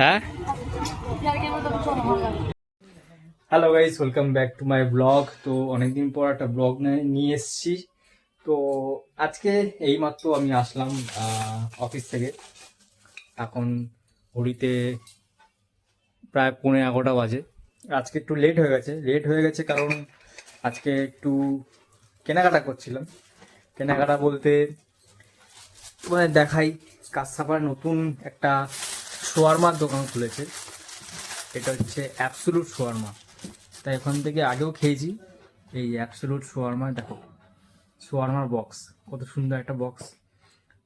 হ্যাঁ? Hello guys welcome back to my blog তো অনেকদিন পর একটা ব্লগ নিয়ে এসেছি। তো আজকে এইমাত্র আমি আসলাম অফিস থেকে। এখন ঘড়িতে প্রায় পৌনে এগারোটা বাজে। আজকে একটু লেট হয়ে গেছে। লেট হয়ে গেছে কারণ আজকে একটু কেনাকাটা করছিলাম। কেনাকাটা বলতে তোমাদের দেখাই কাসাপার নতুন একটা শোয়ারমার দোকান খুলেছে। এটা হচ্ছে অ্যাবসোলুট শোয়ারমা। তাই ওখান থেকে আগেও খেয়েছি। এই অ্যাবসোলুট শোয়ারমা, দেখো, শোয়ারমার বক্স কত সুন্দর একটা বক্স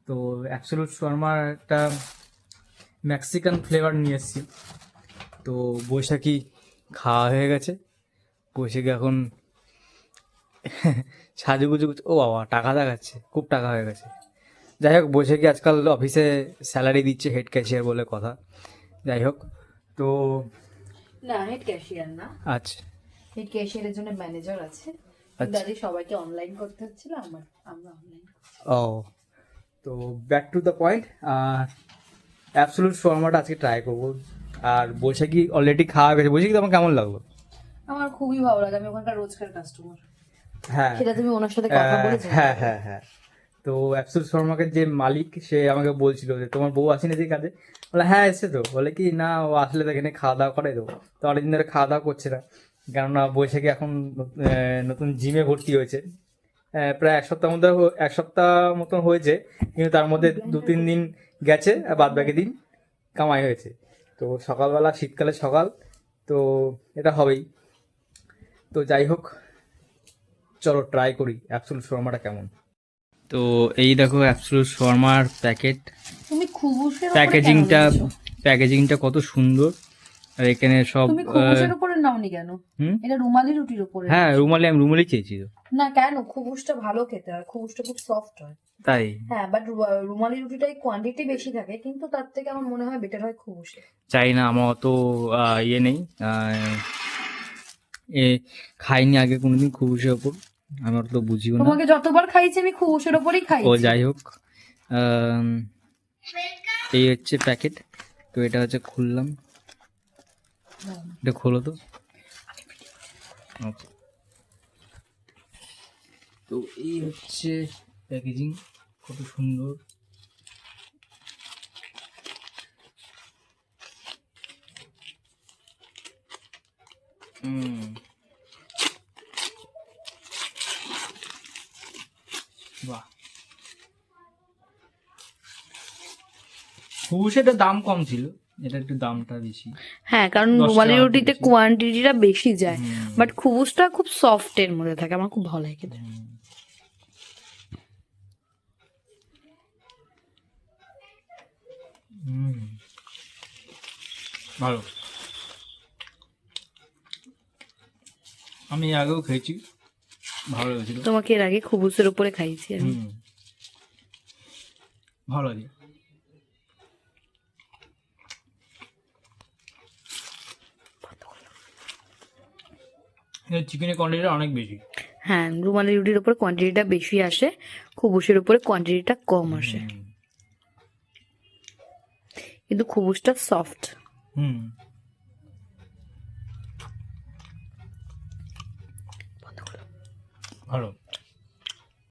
তো অ্যাবসোলুট শোয়ারমার একটা মেক্সিকান ফ্লেভার নিয়ে এসেছি। তো বৈশাখী খাওয়া হয়ে গেছে। বৈশাখী এখন সাজুগুজু ও বাবা, টাকা দেখাচ্ছে, খুব টাকা হয়ে গেছে। যাই হোক বৈশাখী আজকাল অফিসে স্যালারি দিচ্ছে হেড ক্যাশিয়ার বলে কথা। যাই হোক তো না হেড ক্যাশিয়ার না। আচ্ছা। হেড ক্যাশিয়ারের জন্য ম্যানেজার আছে। আচ্ছা। দাদি সবাইকে অনলাইন করতে হচ্ছিল আমার আমরা অনলাইন ও তো back to the point absolute শর্মাটা আজকে ট্রাই করব। আর বৈশাখী অলরেডি খাওয়া গেছে বৈশাখী তোমার কেমন লাগল? আমার খুবই ভালো লাগে আমি ওখানকার রোজকার কাস্টমার হ্যাঁ। সেটা তুমি ওনার সাথে কথা বলেছ? হ্যাঁ হ্যাঁ হ্যাঁ। তো অ্যাবসোলুট শর্মাকে যে মালিক সে আমাকে বলছিল যে তোমার বউ আসেনি যে কাজে? বলে হ্যাঁ এসছে। তো বলে কি না ও আসলে তো এখানে খাওয়া দাওয়া করে দেবো তো অনেকদিন ধরে খাওয়া দাওয়া করছে না। কেননা বৈশাখী এখন নতুন জিমে ভর্তি হয়েছে। প্রায় এক সপ্তাহ মধ্যে এক সপ্তাহ মতন হয়েছে কিন্তু তার মধ্যে দু তিন দিন গেছে। আর বাদ বাকি দিন কামাই হয়েছে। তো সকালবেলা শীতকালে সকাল তো এটা হবেই। তো যাই হোক চলো ট্রাই করি অ্যাবসুল শর্মাটা কেমন। তো এই দেখো অ্যাবসুলুট শর্মার প্যাকেট তুমি খুবুসের প্যাকেজিংটা প্যাকেজিংটা কত সুন্দর। আর এখানে সব তুমি খুবুসের উপরে নাওনি কেন? এটা রুমালি রুটির উপরে। হ্যাঁ রুমালি আমি রুমালি চেয়েছি তো। না কেন? খুবুসটা ভালো খেতে হয় খুবুসটা খুব সফট হয়। তাই? হ্যাঁ বাট রুমালি রুটিটাই কোয়ান্টিটি বেশি থাকে কিন্তু তার থেকে আমার মনে হয় বেটার হয় খুবুসে চাই না আমার অত ইয়ে নেই এ খাইনি আগে কোনোদিন খুবুসের ওপর। আমি অত বুঝিও না। তোমাকে যতবার খাইছি আমি খুবুসের উপরেই ও যাই হোক এই হচ্ছে প্যাকেট। তো এটা হচ্ছে খুললাম। এটা খোলো তো। আচ্ছা। তো এই হচ্ছে প্যাকেজিং কত সুন্দর। হুম। বাহ। দাম কম ছিল এটা একটু দামটা বেশি। হ্যাঁ কারণ রুমালি রুটিতে কোয়ান্টিটিটা বেশি। যায় বাট খুবুসটা খুব সফট এর মধ্যে থাকে আমার খুব ভালো লাগে খেতে। ভালো। আমি আগেও খেয়েছি। ভালো লেগেছিল। তোমাকে এর আগে খুবুসের উপরে খাইছি আমি। ভালো লাগে। চিকেনের কোয়ান্টিটিটা অনেক বেশি। হ্যাঁ রুমালি রুটির উপর কোয়ান্টিটিটা বেশি আসে খুবুসের উপরে কোয়ান্টিটিটা কম আসে। কিন্তু খুবুসটা সফট হুম। ভালো